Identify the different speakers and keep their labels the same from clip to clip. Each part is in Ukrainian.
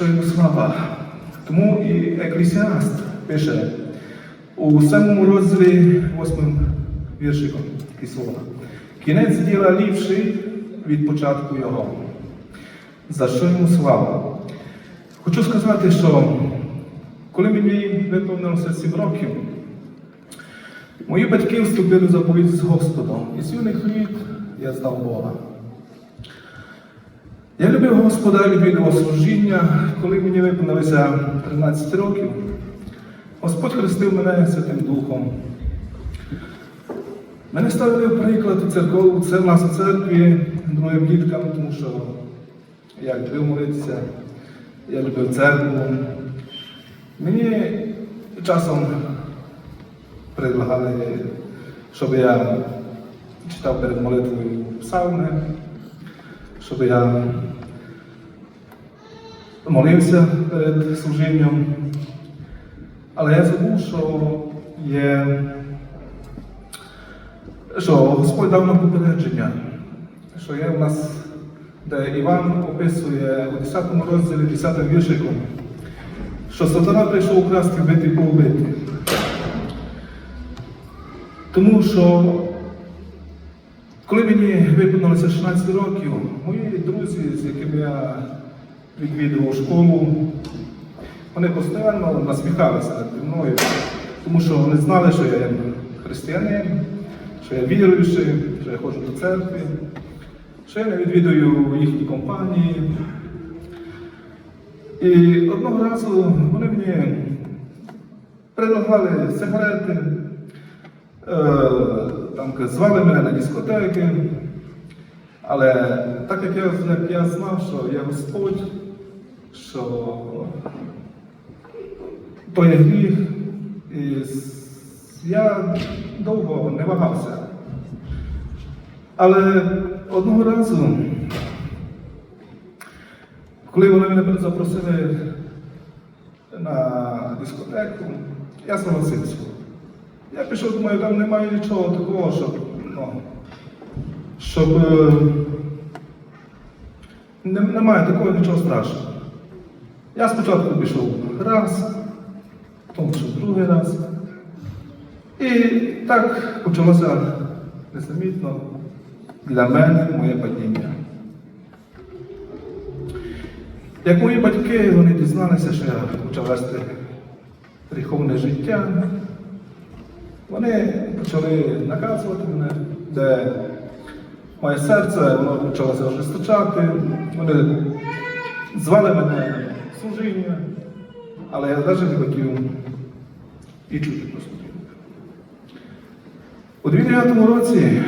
Speaker 1: Що йому слава. Тому і Еклісіаст пише у самому розділі восьмим віршиком слова. Кінець діла ліпший від початку його. За що йому слава? Хочу сказати, що коли мені виповнилося 7 років, мої батьки вступили в заповідь з Господом, і з юних літ я знав Бога. Я любив Господа, любив його служіння. Коли мені виповнилося 13 років, Господь хрестив мене Святим Духом. Мене ставили в приклад у церкву, це в нас у церкві другим діткам, тому що я любив молитися, я любив церкву. Мені часом предлагали, щоб я читав перед молитвою псалми, щоб я молився перед служінням. Але я забув, що є, що Господь дав нам попередження, що є в нас, де Іван описує у 10 розділі 10 віршиком, що сатана прийшов украсти, вбити і поубити. Тому що коли мені виповнилося 16 років, мої друзі, з якими я відвідував школу, вони постійно насміхалися наді мною, тому що вони знали, що я християнин, що я віруючий, що я ходжу до церкви, що я не відвідую їхні компанії. І одного разу вони мені предлагали сигарети, е, там звали мене на дискотеки. Але так як я, як я знав, що я Господь, що то є гріх, і я довго не вагався. Але одного разу, коли вони мене запросили на дискотеку, я согласився. Я пішов, думаю, там немає нічого такого, щоб, ну, щоб е, не- немає такого нічого страшного. Я спочатку пішов раз, потім пішов другий раз. І так почалося незамітно для мене моє падіння. Як мої батьки вони дізналися, що я почав вести гріховне життя, вони почали наказувати мене, де моє серце воно почалося ожесточати. Вони звали мене служіння, але я навіть не хотів і чути про служіння. У 2009 році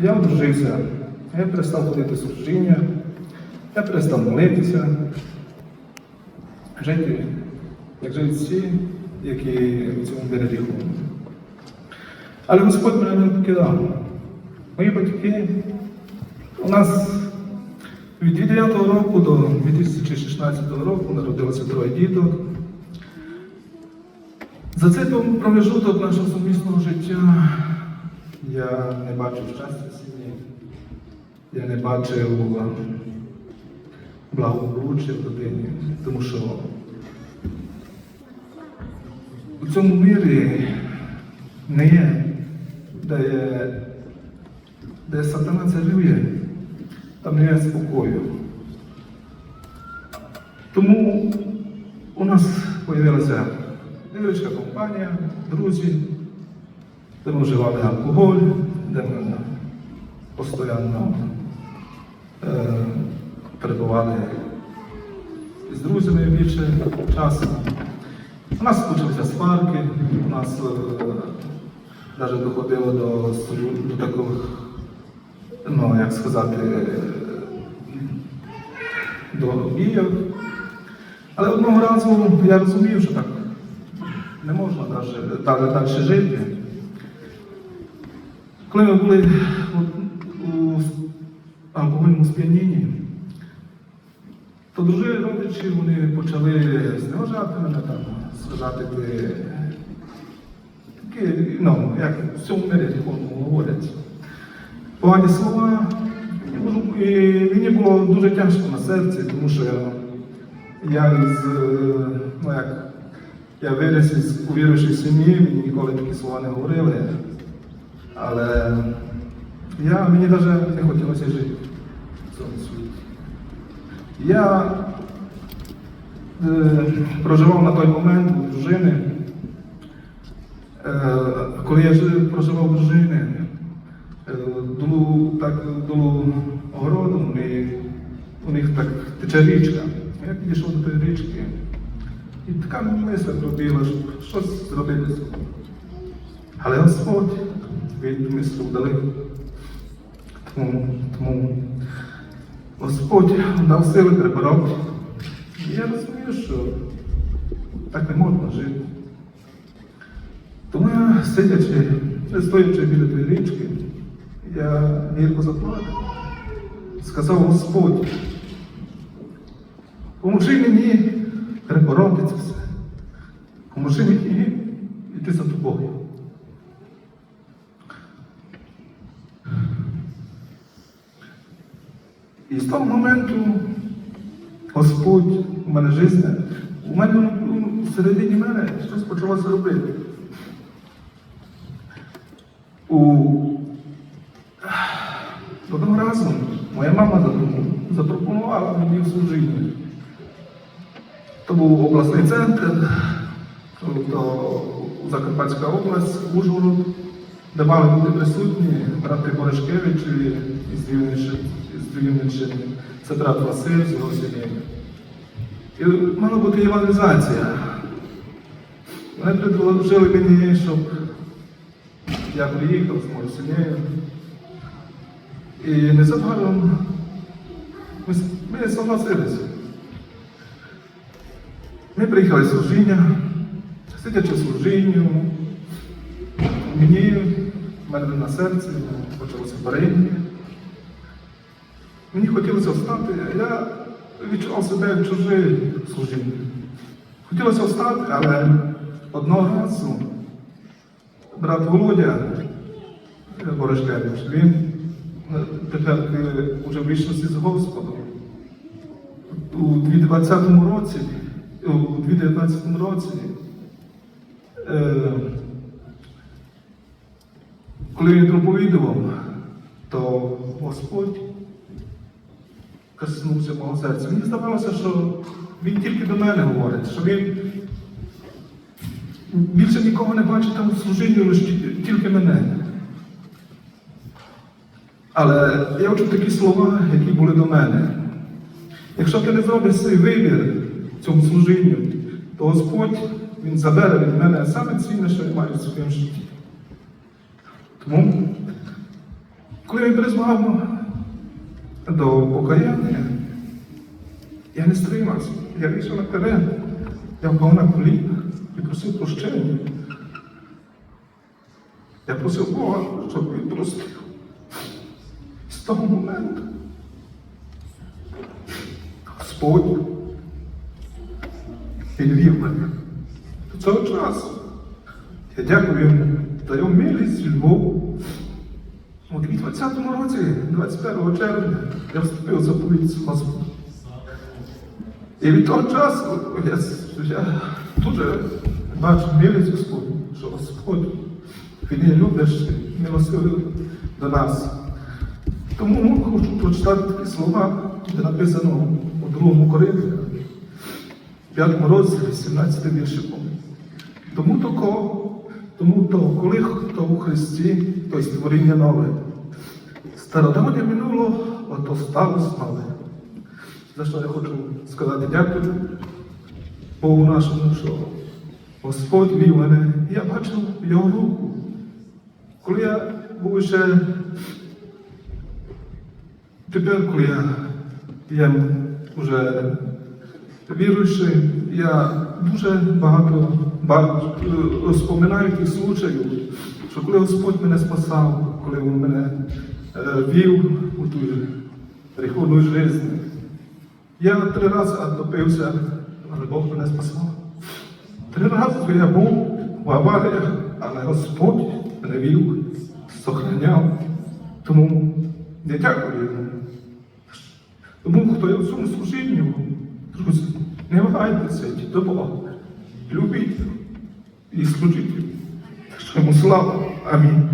Speaker 1: я одружився, я перестав ходити служіння, я перестав молитися, жити, як живуть всі, які в цьому ходять. Але Господь мене не покидав. Мої батьки у нас від 2009 року до 2016 року народилося троє діток. За цей промежуток нашого сумісного життя я не бачив щастя сім'ї, я не бачив благополуччя в родині, тому що у цьому мирі не є, де, де сатана царює, там не є спокою. Тому у нас з'явилася невеличка компанія, друзі, де ми вживали алкоголь, де ми постійно е, перебували з друзями більше часу. У нас почалися сварки, у нас навіть доходило до, до таких, ну як сказати, до бійок. Але одного разу я розумів, що так не можна далі, жити. Коли ми були у, алкогольному сп'янінні, то дружини родичі вони почали зневажати мене там, сказати, такі, ну, як в цьому мирі духовному говорять. Погані слова. І мені було дуже тяжко на серці, тому що я, із, ну як, я виріс із увіруючої сім'ї, мені ніколи такі слова не говорили. Але я, мені навіть не хотілося жити в цьому світі. Я е, проживав на той момент у дружини. Е, коли я жив, проживав у дружини, долу, так, долу огороду, і у них так тече річка. Я підійшов до тої річки. І така мисля пробігла, щоб щось зробити. Але Господь від мислу вдалив. Тому, тому Господь дав сили перебороти. І я розумію, що так не можна жити. Тому я, сидячи, стоячи біля тої річки, я гірко заплакав. Сказав Господь, поможи мені перебороти це все. Поможи мені йти за тобою. І з того моменту Господь у мене життя, у мене всередині мене щось почалося робити. У... Одного разу моя мама запропонувала- мені служіння. То був обласний центр, тобто Закарпатська область, Ужгород, де мали бути присутні брати Борешкевич із Рівненщини. Це брат Василь з його. І мала бути евангелізація. Вони предложили мені, щоб я приїхав з моєю сім'єю. І незабаром ми, ми согласилися. Ми приїхали з служіння, сидячи служінню, мені, в мене на серці почалося парення. Мені хотілося встати, а я відчував себе в служінні. Хотілося встати, але одного разу брат Володя е, Борешкевич, він е, тепер е, уже в вічності з Господом. У 2020 році, у 2019 році, коли він проповідував, то Господь коснувся мого серця. Мені здавалося, що він тільки до мене говорить, що він більше нікого не бачить там в служінні, тільки мене. Але я почув такі слова, які були до мене. Якщо ти не зробиш свій вибір цьому служінні, то Господь Він забере від мене саме цінне, що я маю в своєму житті. Тому, коли він призвав до покаяння, я не стримався. Я вийшов на терен, я впав на коліна і просив прощення. Я просив Бога, щоб він простив. З того моменту Господь підвів мене до цього часу. Я дякую йому за його милість любов. У 2020 році, 21 червня, я вступив за поліцію Господа. І від того часу я, я дуже бачу милість Господню, що Господь він є любящий, милосердний до нас. Тому хочу прочитати такі слова, де написано у 2 Коринфянам, 5 розділі, 17 віршиком. Тому то, тому то, коли хто у Христі, то й створіння нове. Стародавнє минуло, ото сталося нове. За що я хочу сказати дякую Богу нашому, що Господь вів мене, я бачив його руку. Коли я був ще тепер, коли я є вже віруючий, я дуже багато розпоминаю тих случаїв, що коли Господь мене спасав, коли Він мене е, вів у ту гріховну життя, я три рази отопився, але Бог мене спасав. Три рази я був в аваріях, але Господь мене вів, сохраняв. Тому я дякую йому. Тому хто є в цьому служінні, друзі, Не вагайтеся до Бога. Любіть і служіть. Йому слава. Амінь.